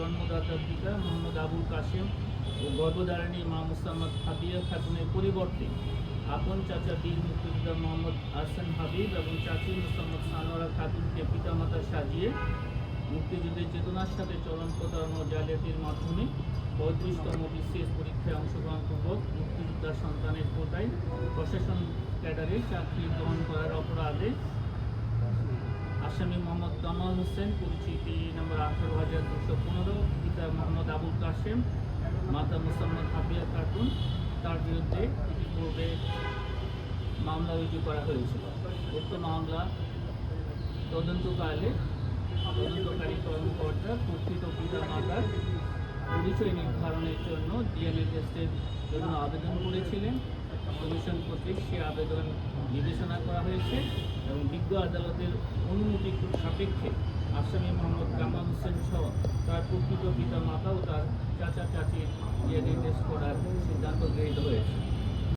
জন্মদাতার পিতা মোহাম্মদ আবুল কাশেম ও গর্ভধারিণী মা মুসাম্মদ হাবিয়া খাতুনের পরিবর্তে আপন চাচা বীর মুক্তিযোদ্ধা মোহাম্মদ আহসান হাবিব এবং চাচি মুসাম্মদ সানোয়ারা খাতুনকে পিতামাতা সাজিয়ে মুক্তিযুদ্ধের চেতনার সাথে চলন প্রতারণ ও জালিয়াতির মাধ্যমে পঁয়ত্রিশতম বিসিএস পরীক্ষায় অংশগ্রহণ পূর্বক মুক্তিযোদ্ধা সন্তানের কোটায় প্রশাসন ক্যাডারে চাকরি গ্রহণ করার অপরাধে আসামি মোহাম্মদ কামাল হোসেন, পরিচিতি নম্বর আঠারো পনেরো, পিতা মোহাম্মদ আবুল কাশেম, মাতা মুসাম্মদ হাবিয়া খাতুন, তার বিরুদ্ধে ইতিপূর্বে মামলা রুজু করা হয়েছিল উক্ত মামলা তদন্তকালে তদন্তকারী কর্মকর্তা প্রকৃত পিতা মাতার পরিচয় নির্ধারণের জন্য ডিএনএ টেস্টের জন্য আবেদন করেছিলেন। কমিশন কর্তৃক সে আবেদন বিবেচনা করা হয়েছে এবং বিজ্ঞ আদালতের অনুমতি সাপেক্ষে আসামি মোহাম্মদ কামাল হোসেন সহ তার